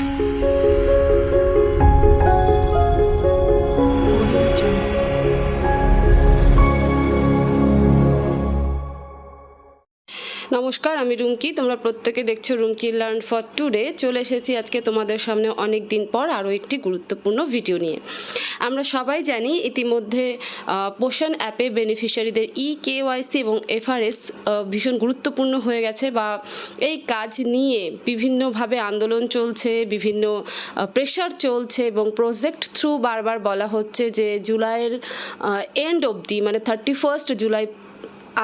Música নমস্কার, আমি রুমকি। তোমরা প্রত্যেকে দেখছ রুমকি লার্ন ফর টুডে। চলে এসেছি আজকে তোমাদের সামনে অনেক দিন পর আরও একটি গুরুত্বপূর্ণ ভিডিও নিয়ে। আমরা সবাই জানি ইতিমধ্যে পোষণ অ্যাপে বেনিফিশিয়ারিদের ই কেওয়াইসি এবং এফআরএস ভীষণ গুরুত্বপূর্ণ হয়ে গেছে বা এই কাজ নিয়ে বিভিন্নভাবে আন্দোলন চলছে, বিভিন্ন প্রেশার চলছে এবং প্রজেক্ট থ্রু বারবার বলা হচ্ছে যে জুলাইয়ের এন্ড অবধি মানে থার্টি ফার্স্ট জুলাই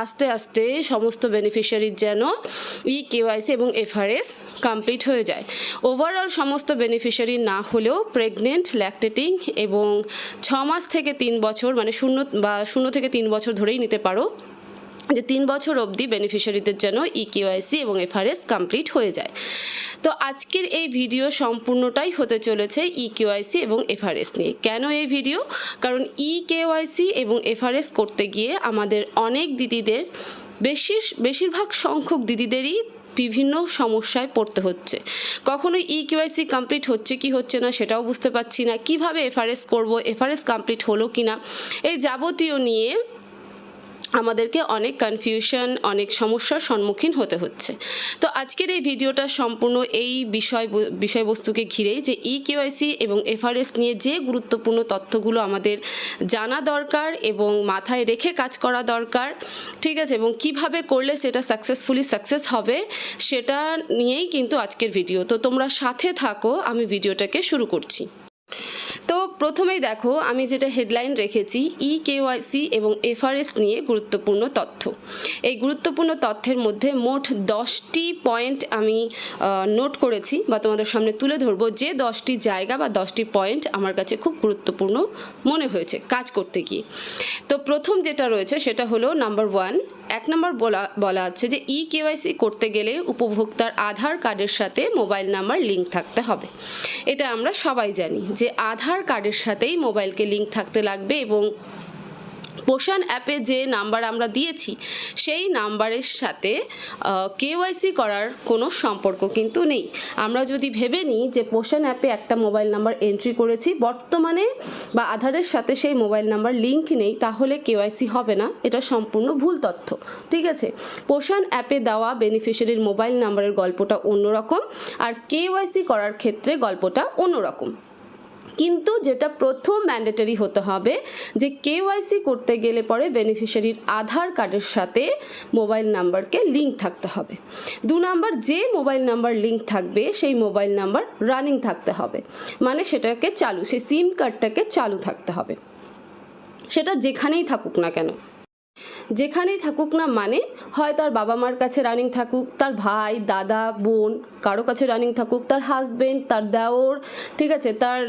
আস্তে আস্তে সমস্ত বেনিফিশিয়ারির যেন ই কেওয়াইসি এবং এফআরএস কমপ্লিট হয়ে যায়। ওভারঅল সমস্ত বেনিফিশিয়ারি না হলেও প্রেগনেন্ট ল্যাকটেটিং এবং ছ মাস থেকে তিন বছর মানে শূন্য বা শূন্য থেকে তিন বছর ধরেই নিতে পারো। যে তিন বছর অবধি বেনিফিশিয়ারিদের যেন ই কেওয়াইসি এবং এফআরএস কমপ্লিট হয়ে যায়। তো আজকের এই ভিডিও সম্পূর্ণটাই হতে চলেছে ই কেওয়াইসি এবং এফআরএস নিয়ে। কেন এই ভিডিও কারণ ই কেওয়াইসি এবং এফআরএস করতে গিয়ে আমাদের অনেক দিদিদের বেশি বেশিরভাগ সংখ্যক দিদিদেরই বিভিন্ন সমস্যায় পড়তে হচ্ছে। কখনো কেওয়াইসি কমপ্লিট হচ্ছে কি হচ্ছে না সেটাও বুঝতে পারছি না। কীভাবে এফআরএস করব? এফআরএস কমপ্লিট হলো কি না এই যাবতীয় নিয়ে আমাদেরকে অনেক কনফিউশন অনেক সমস্যার সম্মুখীন হতে হচ্ছে। তো আজকের এই ভিডিওটা সম্পূর্ণ এই বিষয়, বিষয়বস্তুকে ঘিরেই যে ই কেওয়াইসি এবং এফআরএস নিয়ে যে গুরুত্বপূর্ণ তথ্যগুলো আমাদের জানা দরকার এবং মাথায় রেখে কাজ করা দরকার, ঠিক আছে? এবং কীভাবে করলে সেটা সাকসেসফুলি সাকসেস হবে, সেটা নিয়েই কিন্তু আজকের ভিডিও। তো তোমরা সাথে থাকো, আমি ভিডিওটাকে শুরু করছি। তো প্রথমেই দেখো, আমি যেটা হেডলাইন রেখেছি ই কেওয়াইসি এবং এফআরএস নিয়ে গুরুত্বপূর্ণ তথ্য। এই গুরুত্বপূর্ণ তথ্যের মধ্যে মোট দশটি পয়েন্ট আমি নোট করেছি বা তোমাদের সামনে তুলে ধরবো যে দশটি জায়গা বা দশটি পয়েন্ট আমার কাছে খুব গুরুত্বপূর্ণ মনে হয়েছে কাজ করতে গিয়ে। তো প্রথম যেটা রয়েছে সেটা হলো নাম্বার ওয়ান এক নম্বর বলা বলা আছে যে ই কেওয়াইসি করতে গেলে উপভোক্তার আধার কার্ডের সাথে মোবাইল নাম্বার লিঙ্ক থাকতে হবে। এটা আমরা সবাই জানি যে আধার কার্ডের সাথেই মোবাইলকে লিঙ্ক থাকতে লাগবে এবং পোষণ অ্যাপে যে নাম্বার আমরা দিয়েছি, সেই নাম্বারের সাথে কেওয়াইসি করার কোনো সম্পর্ক কিন্তু নেই। আমরা যদি ভেবে নিই যে পোষণ অ্যাপে একটা মোবাইল নাম্বার এন্ট্রি করেছি, বর্তমানে বা আধারের সাথে সেই মোবাইল নাম্বার লিঙ্ক নেই, তাহলে কেওয়াইসি হবে না। এটা সম্পূর্ণ ভুল তথ্য। ঠিক আছে? পোষণ অ্যাপে দেওয়া বেনিফিশিয়ারির মোবাইল নাম্বারের গল্পটা অন্যরকম, আর কেওয়াইসি করার ক্ষেত্রে গল্পটা অন্যরকম। কিন্তু যেটা প্রথম ম্যান্ডেটারি হতে হবে যে কেওয়াইসি করতে গেলে পরে বেনিফিশিয়ারির আধার কার্ডের সাথে মোবাইল নাম্বারকে লিঙ্ক থাকতে হবে। দু নাম্বার যে মোবাইল নাম্বার লিঙ্ক থাকবে, সেই মোবাইল নাম্বার রানিং থাকতে হবে। মানে সেটাকে চালু, সেই সিম কার্ডটাকে চালু থাকতে হবে। সেটা যেখানেই থাকুক না কেন। যেখানেই থাকুক না মানে হয় তার বাবা মার কাছে রানিং থাকুক, তার ভাই, দাদা, বোন কারও কাছে রানিং থাকুক, তার হাজবেন্ড তার দেওর, ঠিক আছে, তার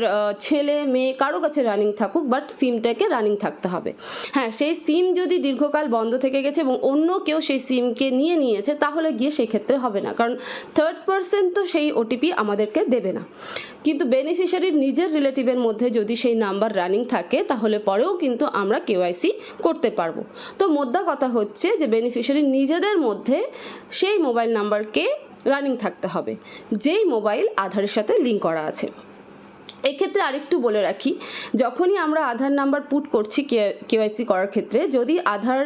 ছেলে, মেয়ে, কারও কাছে রানিং থাকুক বাট সিমটাকে রানিং থাকতে হবে। হ্যাঁ সেই সিম যদি দীর্ঘকাল বন্ধ থেকে গেছে এবং অন্য কেউ সেই সিমকে নিয়ে নিয়েছে, তাহলে গিয়ে সেই ক্ষেত্রে হবে না। কারণ থার্ড পার্সেন্ট তো সেই ওটিপি আমাদেরকে দেবে না। কিন্তু বেনিফিশিয়ারির নিজের রিলেটিভের মধ্যে যদি সেই নাম্বার রানিং থাকে, তাহলে পরেও কিন্তু আমরা কেওয়াইসি করতে পারব। তো মোদ্দা কথা হচ্ছে যে বেনিফিশিয়ারি নিজেদের মধ্যে সেই মোবাইল নাম্বারকে রানিং থাকতে হবে। যেই মোবাইল আধারের সাথে লিঙ্ক করা আছে। এক্ষেত্রে আরেকটু বলে রাখি, যখনই আমরা আধার নাম্বার পুট করছি কেওয়াইসি করার ক্ষেত্রে, যদি আধার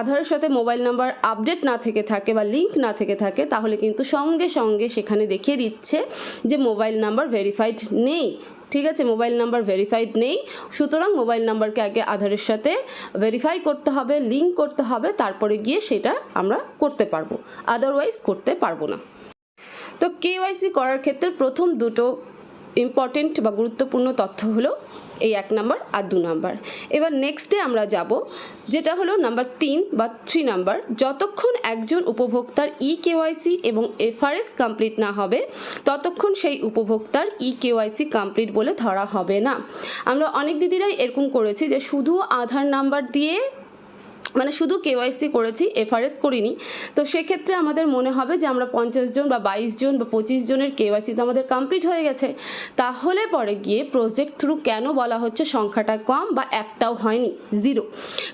আধারের সাথে মোবাইল নাম্বার আপডেট না থেকে থাকে বা লিঙ্ক না থেকে থাকে, তাহলে কিন্তু সঙ্গে সঙ্গে সেখানে দেখিয়ে দিচ্ছে যে মোবাইল নাম্বার ভেরিফাইড নেই। ঠিক আছে, মোবাইল নাম্বার ভেরিফাইড নেই। সুতরাং মোবাইল নাম্বারকে আগে আধারের সাথে ভেরিফাই করতে হবে লিঙ্ক করতে হবে, তারপরে গিয়ে সেটা আমরা করতে পারব। আদারওয়াইজ করতে পারব না। তো কেওয়াইসি করার ক্ষেত্রে প্রথম দুটো ইম্পর্টেন্ট বা গুরুত্বপূর্ণ তথ্য হলো এই এক নাম্বার আর দু নাম্বার। এবার নেক্সটে আমরা যাব, যেটা হলো নাম্বার তিন বা থ্রি নাম্বার। যতক্ষণ একজন উপভোক্তার ই কেওয়াইসি এবং এফআরএস কমপ্লিট না হবে, ততক্ষণ সেই উপভোক্তার ই কেওয়াইসি কমপ্লিট বলে ধরা হবে না। আমরা অনেক দিদিরাই এরকম করেছি যে শুধু আধার নাম্বার দিয়ে মানে শুধু কেওয়াইসি করেছি এফআরএস করিনি। তো সেক্ষেত্রে আমাদের মনে হবে যে আমরা পঞ্চাশ জন বা বাইশ জন বা পঁচিশ জনের কেওয়াইসি তো আমাদের কমপ্লিট হয়ে গেছে। তাহলে পরে গিয়ে প্রজেক্ট থ্রু কেন বলা হচ্ছে সংখ্যাটা কম বা একটাও হয়নি? জিরো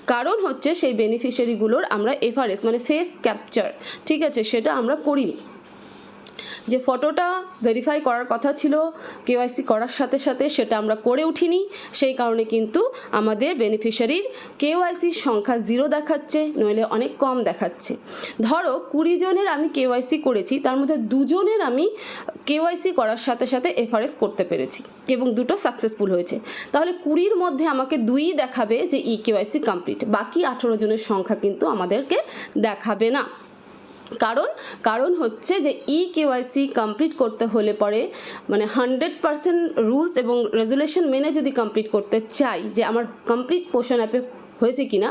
কারণ হচ্ছে সেই বেনিফিশিয়ারিগুলোর আমরা এফআরএস মানে ফেস ক্যাপচার ঠিক আছে? সেটা আমরা করিনি। যে ফটোটা ভেরিফাই করার কথা ছিল কেওয়াইসি করার সাথে সাথে সেটা আমরা করে উঠিনি। সেই কারণে কিন্তু আমাদের বেনিফিশিয়ারির কেওয়াইসির সংখ্যা জিরো দেখাচ্ছে, নইলে অনেক কম দেখাচ্ছে। ধরো, কুড়ি জনের আমি কেওয়াইসি করেছি, তার মধ্যে দুজনের আমি কেওয়াইসি করার সাথে সাথে এফআরএস করতে পেরেছি, এবং দুটো সাকসেসফুল হয়েছে। তাহলে কুড়ির মধ্যে আমাকে দুই দেখাবে যে ই কেওয়াইসি কমপ্লিট বাকি আঠেরো জনের সংখ্যা কিন্তু আমাদেরকে দেখাবে না। কারণ কারণ হচ্ছে যে ই কেওয়াইসি কমপ্লিট করতে হলে পরে মানে হান্ড্রেড পারসেন্ট রুলস এবং রেজুলেশন মেনে যদি কমপ্লিট করতে চাই যে আমার কমপ্লিট পোষণ অ্যাপে হয়েছে কিনা,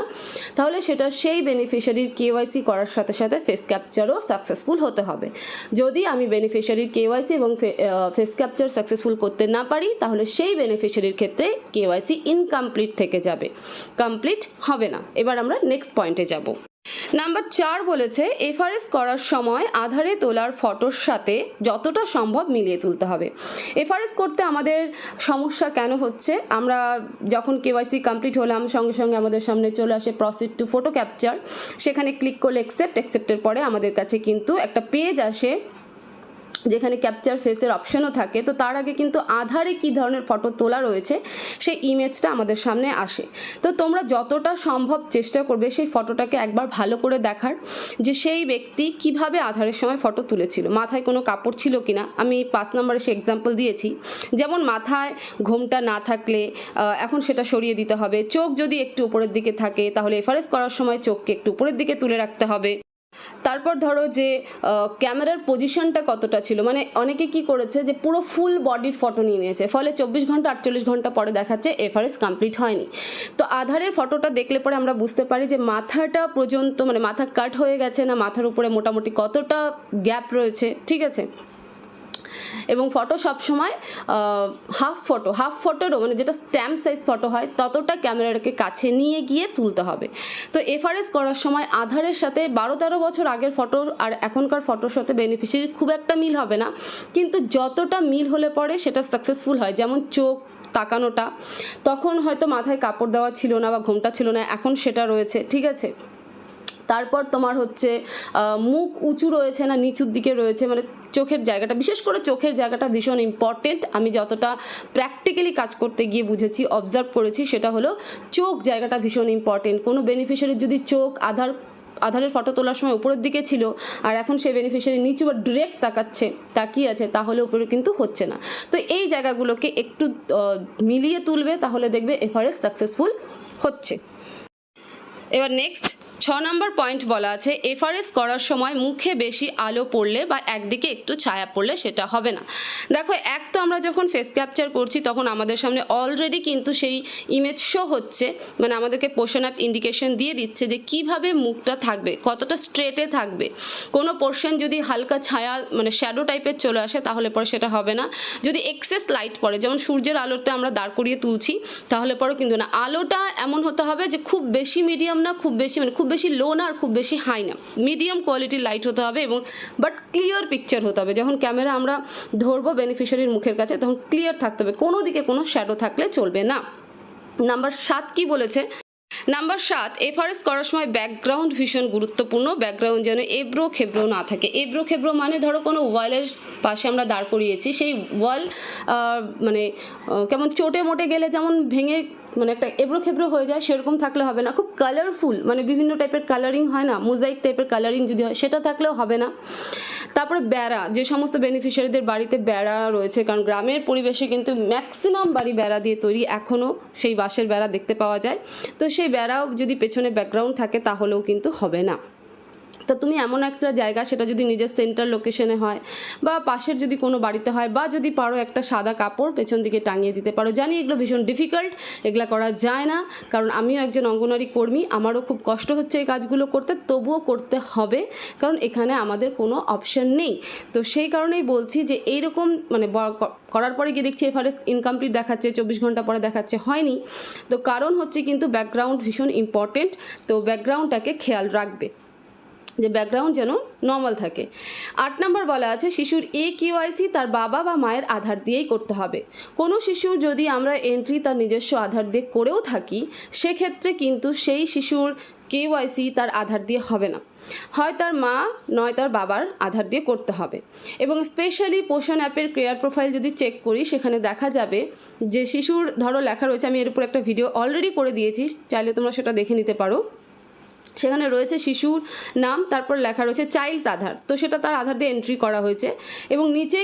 তাহলে সেটা সেই বেনিফিশিয়ারির কেওয়াইসি করার সাথে সাথে ফেস ক্যাপচারও সাকসেসফুল হতে হবে। যদি আমি বেনিফিশিয়ারির কেওয়াইসি এবং ফেস ক্যাপচার সাকসেসফুল করতে না পারি, তাহলে সেই বেনিফিশিয়ারির ক্ষেত্রে কেওয়াইসি ইনকমপ্লিট থেকে যাবে। কমপ্লিট হবে না। এবার আমরা নেক্সট পয়েন্টে যাব। নাম্বার চার বলেছে এফআরএস করার সময় আধারে তোলার ফটোর সাথে যতটা সম্ভব মিলিয়ে তুলতে হবে। এফআরএস করতে আমাদের সমস্যা কেন হচ্ছে? আমরা যখন কেওয়াইসি কমপ্লিট হলাম, সঙ্গে সঙ্গে আমাদের সামনে চলে আসে প্রসিড টু ফটো ক্যাপচার সেখানে ক্লিক করলে অ্যাকসেপ্ট অ্যাকসেপ্টের পরে আমাদের কাছে কিন্তু একটা পেজ আসে যেখানে ক্যাপচার ফেসের অপশনও থাকে, তো তার আগে কিন্তু আধারে কী ধরনের ফটো তোলা রয়েছে, সেই ইমেজটা আমাদের সামনে আসে। তো তোমরা যতটা সম্ভব চেষ্টা করবে সেই ফটোটাকে একবার ভালো করে দেখার, যে সেই ব্যক্তি কীভাবে আধারের সময় ফটো তুলেছিল। মাথায় কোনো কাপড় ছিল কিনা? আমি পাঁচ নম্বরে সে এক্সাম্পল দিয়েছি। যেমন মাথায় ঘোমটা না থাকলে এখন সেটা সরিয়ে দিতে হবে। চোখ যদি একটু উপরের দিকে থাকে, তাহলে এফারেস করার সময় চোখকে একটু উপরের দিকে তুলে রাখতে হবে। তারপর ধরো যে ক্যামেরার পজিশনটা কতটা ছিল? মানে অনেকে কি করেছে যে, পুরো ফুল বডির ফটো নিয়ে নিয়েছে। ফলে চব্বিশ ঘণ্টা, আটচল্লিশ ঘণ্টা পরে দেখাচ্ছে এফআরএস কমপ্লিট হয়নি। তো আধারের ফটোটা দেখলে পরে আমরা বুঝতে পারি যে, মাথাটা পর্যন্ত মানে মাথা কাট হয়ে গেছে না, মাথার উপরে মোটামুটি কতটা গ্যাপ রয়েছে, ঠিক আছে? এবং ফটো সবসময় হাফ ফটো হাফ ফটোরও মানে যেটা স্ট্যাম্প সাইজ ফটো হয়, ততটা ক্যামেরাকে কাছে নিয়ে গিয়ে তুলতে হবে। তো এফআরএস করার সময় আধারের সাথে বারো তেরো বছর আগের ফটো আর এখনকার ফটোর সাথে বেনিফিশিয়ারির খুব একটা মিল হবে না। কিন্তু যতটা মিল হলে পরে সেটা সাকসেসফুল হয়। যেমন চোখ তাকানোটা, তখন হয়তো মাথায় কাপড় দেওয়া ছিল না বা ঘোমটা ছিল না, এখন সেটা রয়েছে, ঠিক আছে? তারপর তোমার হচ্ছে মুখ উঁচু রয়েছে না, নিচুর দিকে রয়েছে মানে চোখের জায়গাটা, বিশেষ করে চোখের জায়গাটা ভীষণ ইম্পর্টেন্ট আমি যতটা প্র্যাকটিক্যালি কাজ করতে গিয়ে বুঝেছি অবজার্ভ করেছি, সেটা হলো চোখ জায়গাটা ভীষণ ইম্পর্টেন্ট কোনো বেনিফিশিয়ারির যদি চোখ আধার, আধারের ফটো তোলার সময় উপরের দিকে ছিল, আর এখন সেই বেনিফিশিয়ারি নিচু বা ডিরেক্ট তাকাচ্ছে, তাকিয়ে আছে, তাহলে উপরে কিন্তু হচ্ছে না। তো এই জায়গাগুলোকে একটু মিলিয়ে তুলবে, তাহলে দেখবে এফআরএস সাকসেসফুল হচ্ছে। এবার নেক্সট ছ নম্বর পয়েন্ট বলা আছে, এফআরএস করার সময় মুখে বেশি আলো পড়লে বা একদিকে একটু ছায়া পড়লে সেটা হবে না। দেখো, এক তো আমরা যখন ফেস ক্যাপচার করছি, তখন আমাদের সামনে অলরেডি কিন্তু সেই ইমেজ শো হচ্ছে। মানে আমাদেরকে পোর্শন অ্যাপ ইন্ডিকেশন দিয়ে দিচ্ছে যে কীভাবে মুখটা থাকবে, কতটা স্ট্রেটে থাকবে। কোনো পোর্শন যদি হালকা ছায়া মানে শ্যাডো টাইপের চলে আসে, তাহলে পরে সেটা হবে না। যদি এক্সেস লাইট পড়ে, যেমন সূর্যের আলোতে আমরা দাঁড় করিয়ে তুলছি, তাহলে পরে কিন্তু না। আলোটা এমন হতে হবে যে খুব বেশি মিডিয়াম না, খুব বেশি মানে খুব বেশি লো না আর খুব বেশি হাই না। মিডিয়াম কোয়ালিটির লাইট হতে হবে এবং বাট ক্লিয়ার পিকচার হতে হবে। যখন ক্যামেরা আমরা ধরবো বেনিফিশিয়ারির মুখের কাছে, তখন ক্লিয়ার থাকতে হবে। কোনো দিকে কোনো শ্যাডো থাকলে চলবে না। নাম্বার সাত কি বলেছে? নাম্বার সাত এফআরএস করার সময় ব্যাকগ্রাউন্ড ভীষণ গুরুত্বপূর্ণ। ব্যাকগ্রাউন্ড যেন এব্রো খেব্রো না থাকে। এব্রো খেব্রো মানে ধরো কোনো ওয়ালের পাশে আমরা দাঁড় করিয়েছি। সেই ওয়াল মানে কেমন চোটে মোটে গেলে যেমন ভেঙে মানে একটা এবড়ো খেবড়ো হয়ে যায়, সেরকম থাকলে হবে না। খুব কালারফুল মানে বিভিন্ন টাইপের কালারিং হয় না মোজাইক টাইপের কালারিং যদি হয়, সেটা থাকলেও হবে না। তারপরে বেড়া, যে সমস্ত বেনিফিশিয়ারিদের বাড়িতে বেড়া রয়েছে, কারণ গ্রামের পরিবেশে কিন্তু ম্যাক্সিমাম বাড়ি বেড়া দিয়ে তৈরি এখনও সেই বাঁশের বেড়া দেখতে পাওয়া যায়। তো সেই বেড়াও যদি পেছনে ব্যাকগ্রাউন্ড থাকে, তাহলেও কিন্তু হবে না। তো তুমি এমন একটা জায়গা, সেটা যদি নিজের সেন্টার লোকেশনে হয় বা পাশের যদি কোনো বাড়িতে হয় বা যদি পারো একটা সাদা কাপড় পেছন দিকে টাঙিয়ে দিতে পারো। জানি এগুলো ভীষণ ডিফিকাল্ট এগুলো করা যায় না, কারণ আমিও একজন অঙ্গনওয়াড়ি কর্মী, আমারও খুব কষ্ট হচ্ছে এই কাজগুলো করতে, তবুও করতে হবে, কারণ এখানে আমাদের কোনো অপশন নেই। তো সেই কারণেই বলছি যে এইরকম মানে করার পরে গিয়ে দেখছি এফআরএস ইনকমপ্লিট দেখাচ্ছে, চব্বিশ ঘণ্টা পরে দেখাচ্ছে, হয়নি। তো কারণ হচ্ছে কিন্তু ব্যাকগ্রাউন্ড ভীষণ ইম্পর্টেন্ট তো ব্যাকগ্রাউন্ডটাকে খেয়াল রাখবে। যে ব্যাকগ্রাউন্ড যেন নর্মাল থাকে। আট নম্বর বলা আছে, শিশুর এ কিউআইসি তার বাবা বা মায়ের আধার দিয়েই করতে হবে। কোনো শিশুর যদি আমরা এন্ট্রি তার নিজস্ব আধার দিয়ে করেও থাকি, সেক্ষেত্রে কিন্তু সেই শিশুর কেওয়াইসি তার আধার দিয়ে হবে না। হয় তার মা, নয় তার বাবার আধার দিয়ে করতে হবে। এবং স্পেশালি পোষণ অ্যাপের কেয়ার প্রোফাইল যদি চেক করি, সেখানে দেখা যাবে যে শিশুর, ধরো লেখা রয়েছে, আমি এর উপর একটা ভিডিও অলরেডি করে দিয়েছি, চাইলে তোমরা সেটা দেখে নিতে পারো। সেখানে রয়েছে শিশুর নাম, তারপর লেখা রয়েছে চাইল্ডস আধার। তো সেটা তার আধার দিয়ে এন্ট্রি করা হয়েছে। এবং নিচে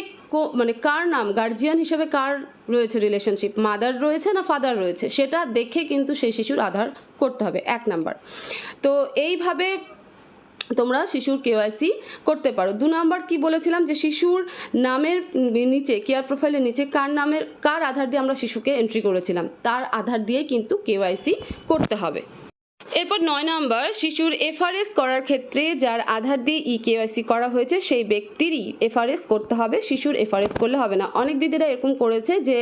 মানে কার নাম গার্জিয়ান হিসেবে কার রয়েছে রিলেশনশিপ মাদার রয়েছে না ফাদার রয়েছে? সেটা দেখে কিন্তু সেই শিশুর আধার করতে হবে, এক নাম্বার তো এইভাবে তোমরা শিশুর কেওয়াইসি করতে পারো। দু নাম্বার কি বলেছিলাম? যে শিশুর নামের নিচে কেয়ার প্রোফাইলের নিচে কার নামের, কার আধার দিয়ে আমরা শিশুকে এন্ট্রি করেছিলাম? তার আধার দিয়ে কিন্তু কেওয়াইসি করতে হবে। এরপর নয় নম্বর, শিশুর এফআরএস করার ক্ষেত্রে যার আধার দিয়ে ই কেওয়াইসি করা হয়েছে, সেই ব্যক্তিরই এফআরএস করতে হবে। শিশুর এফআরএস করলে হবে না। অনেক দিদিরা এরকম করেছে যে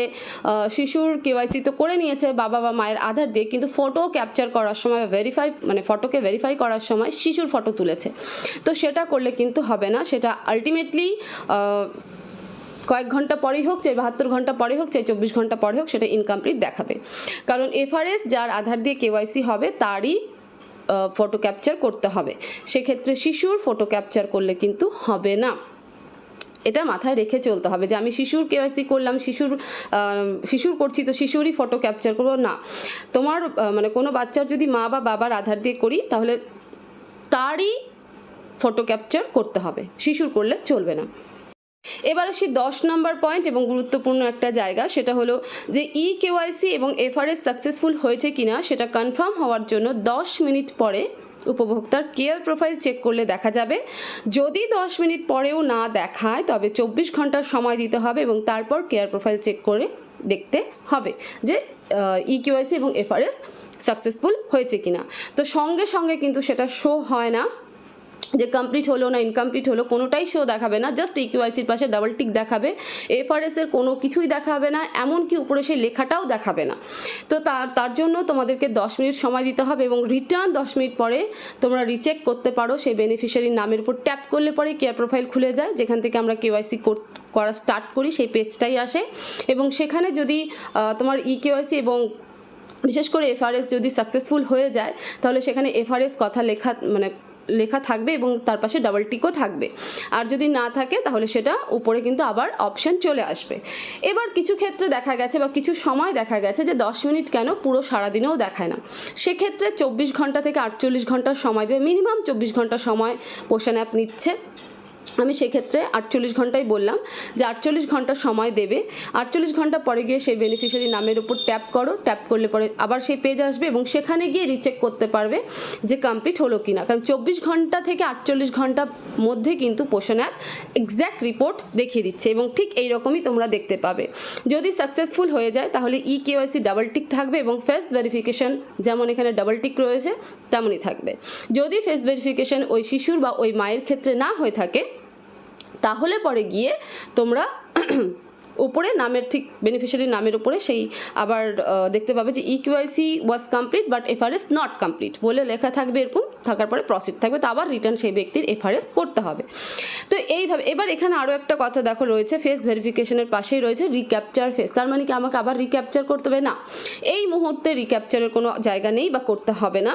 শিশুর কেওয়াইসি তো করে নিয়েছে বাবা বা মায়ের আধার দিয়ে, কিন্তু ফটো ক্যাপচার করার সময় ভেরিফাই মানে ফটোকে ভেরিফাই করার সময় শিশুর ফটো তুলেছে। তো সেটা করলে কিন্তু হবে না। সেটা আলটিমেটলি কয়েক ঘণ্টা পরেই হোক, চাই বাহাত্তর ঘণ্টা পরে হোক, চাই চব্বিশ ঘণ্টা পরে হোক, সেটা ইনকমপ্লিট দেখাবে। কারণ এফআরএস যার আধার দিয়ে কেওয়াইসি হবে, তারই ফটো ক্যাপচার করতে হবে। সেক্ষেত্রে শিশুর ফটো ক্যাপচার করলে কিন্তু হবে না। এটা মাথায় রেখে চলতে হবে যে আমি শিশুর কেওয়াইসি করলাম, শিশুর শিশুর করছি তো শিশুরই ফটো ক্যাপচার করব না। তোমার মানে কোনো বাচ্চার যদি মা বা বাবার আধার দিয়ে করি, তাহলে তারই ফটো ক্যাপচার করতে হবে। শিশুর করলে চলবে না। এবার আসি দশ নম্বর পয়েন্ট এবং গুরুত্বপূর্ণ একটা জায়গা, সেটা হলো যে ই কেওয়াইসি এবং এফআরএস সাকসেসফুল হয়েছে কিনা, সেটা কনফার্ম হওয়ার জন্য দশ মিনিট পরে উপভোক্তার কেয়ার প্রোফাইল চেক করলে দেখা যাবে। যদি দশ মিনিট পরেও না দেখায়, তবে চব্বিশ ঘণ্টার সময় দিতে হবে এবং তারপর কেয়ার প্রোফাইল চেক করে দেখতে হবে যে ই কেওয়াইসি এবং এফআরএস সাকসেসফুল হয়েছে কিনা। তো সঙ্গে সঙ্গে কিন্তু সেটা শো হয় না। যে কমপ্লিট হলো না ইনকমপ্লিট হলো, কোনোটাই শো দেখাবে না জাস্ট ইকিউআইসির পাশে ডাবল টিক দেখাবে এফআরএস এর কোনো কিছুই দেখাবে না, এমনকি উপরে সেই লেখাটাও দেখাবে না। তো তার তার জন্য তোমাদেরকে দশ মিনিট সময় দিতে হবে এবং রিটার্ন দশ মিনিট পরে তোমরা রিচেক করতে পারো, সেই বেনিফিশিয়ারির নামের উপর ট্যাপ করলে পরে কেয়ার প্রোফাইল খুলে যায়, যেখান থেকে আমরা কেওয়াইসি করা স্টার্ট করি, সেই পেজটাই আসে। এবং সেখানে যদি তোমার ই কেওয়াইসি এবং বিশেষ করে এফআরএস যদি সাকসেসফুল হয়ে যায়, তাহলে সেখানে এফআরএস কথা লেখা মানে লেখা থাকবে এবং তার পাশে ডাবল টিকও থাকবে। আর যদি না থাকে, তাহলে সেটা উপরে কিন্তু আবার অপশান চলে আসবে। এবার কিছু ক্ষেত্রে দেখা গেছে বা কিছু সময় দেখা গেছে যে দশ মিনিট কেন পুরো সারাদিনেও দেখায় না। সেক্ষেত্রে চব্বিশ ঘণ্টা থেকে আটচল্লিশ ঘণ্টার সময় দেবে। মিনিমাম চব্বিশ ঘণ্টা সময় পোষণ অ্যাপ নিচ্ছে। আমি সেক্ষেত্রে আটচল্লিশ ঘন্টাই বললাম যে আটচল্লিশ ঘণ্টা সময় দেবে। আটচল্লিশ ঘণ্টা পরে গিয়ে সেই বেনিফিশিয়ারি নামের উপর ট্যাপ করো। ট্যাপ করলে পরে আবার সেই পেজ আসবে এবং সেখানে গিয়ে রিচেক করতে পারবে যে কমপ্লিট হলো কি না কারণ চব্বিশ ঘণ্টা থেকে আটচল্লিশ ঘণ্টার মধ্যে কিন্তু পোষণ অ্যাপ এক্স্যাক্ট রিপোর্ট দেখিয়ে দিচ্ছে এবং ঠিক এই রকমই তোমরা দেখতে পাবে। যদি সাকসেসফুল হয়ে যায় তাহলে ই কেওয়াইসি ডাবল টিক থাকবে এবং ফেস ভেরিফিকেশন যেমন এখানে ডাবল টিক রয়েছে তেমনই থাকবে। যদি ফেস ভেরিফিকেশন ওই শিশুর বা ওই মায়ের ক্ষেত্রে না হয়ে থাকে তাহলে পরে গিয়ে তোমরা উপরে নামের ঠিক বেনিফিশিয়ারি নামের উপরে সেই আবার দেখতে পাবে যে EQIC was complete but FRS not complete বলে লেখা থাকবে এরকম, থাকার পরে প্রসিড থাকবে, তো আবার রিটার্ন সেই ব্যক্তির এফআরএস করতে হবে। তো এইভাবে, এবার এখানে আরও একটা কথা দেখো রয়েছে ফেস ভেরিফিকেশনের পাশেই রয়েছে রিক্যাপচার ফেস তার মানে কি আমাকে আবার রিক্যাপচার করতে হবে? না, এই মুহূর্তে রিক্যাপচারের কোনো জায়গা নেই বা করতে হবে না।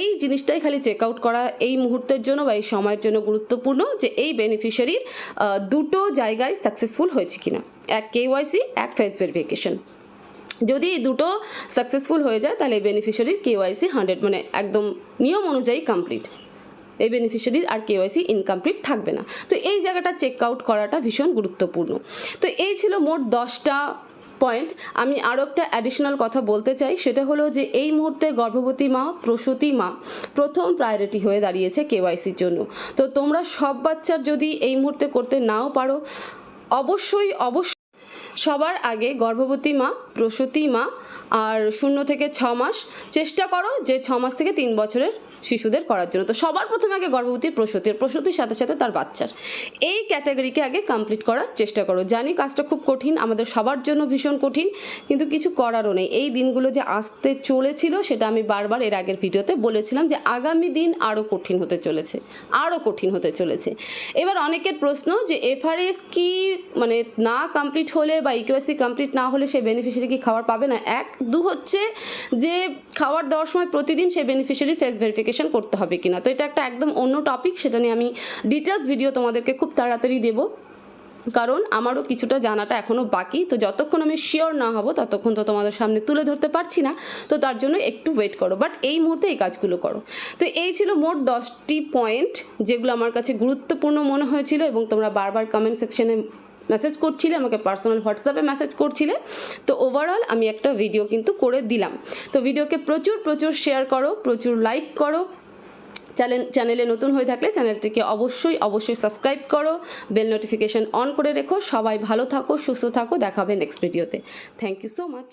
এই জিনিসটাই খালি চেক আউট করা এই মুহূর্তের জন্য বা এই সময়ের জন্য গুরুত্বপূর্ণ যে এই বেনিফিশিয়ারির দুটো জায়গায় সাকসেসফুল হয়েছে কিনা। এক কেওয়াইসি এক ফেস ভেরিফিকেশন যদি এই দুটো সাকসেসফুল হয়ে যায়, তাহলে বেনিফিশিয়ারির কেওয়াইসি হান্ড্রেড মানে একদম নিয়ম অনুযায়ী কমপ্লিট এই বেনিফিশিয়ারির আর কেওয়াইসি ইনকমপ্লিট থাকবে না। তো এই জায়গাটা চেক আউট করাটা ভীষণ গুরুত্বপূর্ণ। তো এই ছিল মোট দশটা পয়েন্ট আমি আরও একটা অ্যাডিশনাল কথা বলতে চাই, সেটা হলো যে এই মুহূর্তে গর্ভবতী মা, প্রসূতি মা প্রথম প্রায়োরিটি হয়ে দাঁড়িয়েছে কেওয়াইসির জন্য। তো তোমরা সব বাচ্চার যদি এই মুহূর্তে করতে নাও পারো, অবশ্যই অবশ্যই সবার আগে গর্ভবতী মা, প্রসূতি মা, আর শূন্য থেকে ছ মাস। চেষ্টা করো যে ছ মাস থেকে তিন বছরের শিশুদের করার জন্য। তো সবার প্রথমে আগে গর্ভবতী প্রসূতির প্রসূতির সাথে সাথে তার বাচ্চার। এই ক্যাটাগরিকে আগে কমপ্লিট করার চেষ্টা করো। জানি কাজটা খুব কঠিন, আমাদের সবার জন্য ভীষণ কঠিন, কিন্তু কিছু করারও নেই। এই দিনগুলো যে আসতে চলেছিল, সেটা আমি বারবার এর আগের ভিডিওতে বলেছিলাম যে আগামী দিন আরও কঠিন হতে চলেছে, আরও কঠিন হতে চলেছে। এবার অনেকের প্রশ্ন যে এফআরএস কি মানে না কমপ্লিট হলে বা ইকিউএসসি কমপ্লিট না হলে সে বেনিফিশিয়ারি কি খাবার পাবে না? এক, দু হচ্ছে যে খাবার দেওয়ার সময় প্রতিদিন সেই বেনিফিশিয়ারি ফেস ভেরিফিকেশন করতে হবে কিনা। তো এটা একটা একদম অন্য টপিক সেটা নিয়ে আমি ডিটেলস ভিডিও তোমাদেরকে খুব তাড়াতাড়ি দেবো। কারণ আমারও কিছুটা জানাটা এখনও বাকি, তো যতক্ষণ আমি শিওর না হব, ততক্ষণ তো তোমাদের সামনে তুলে ধরতে পারছি না। তো তার জন্য একটু ওয়েট করো বাট এই মুহূর্তে এই কাজগুলো করো। তো এই ছিল মোট দশটি পয়েন্ট যেগুলো আমার কাছে গুরুত্বপূর্ণ মনে হয়েছিল এবং তোমরা বারবার কমেন্ট সেকশনে মেসেজ করছিলে, আমাকে পার্সোনাল হোয়াটসঅ্যাপে মেসেজ করছিলে। তো ওভারঅল আমি একটা ভিডিও কিন্তু করে দিলাম। তো ভিডিওকে প্রচুর প্রচুর শেয়ার করো, প্রচুর লাইক করো। চ্যানেল চ্যানেলে নতুন হয়ে থাকলে চ্যানেলটিকে অবশ্যই অবশ্যই সাবস্ক্রাইব করো। বেল নোটিফিকেশান অন করে রেখো। সবাই ভালো থাকো, সুস্থ থাকো। দেখাবে নেক্সট ভিডিওতে থ্যাংক ইউ সো মাচ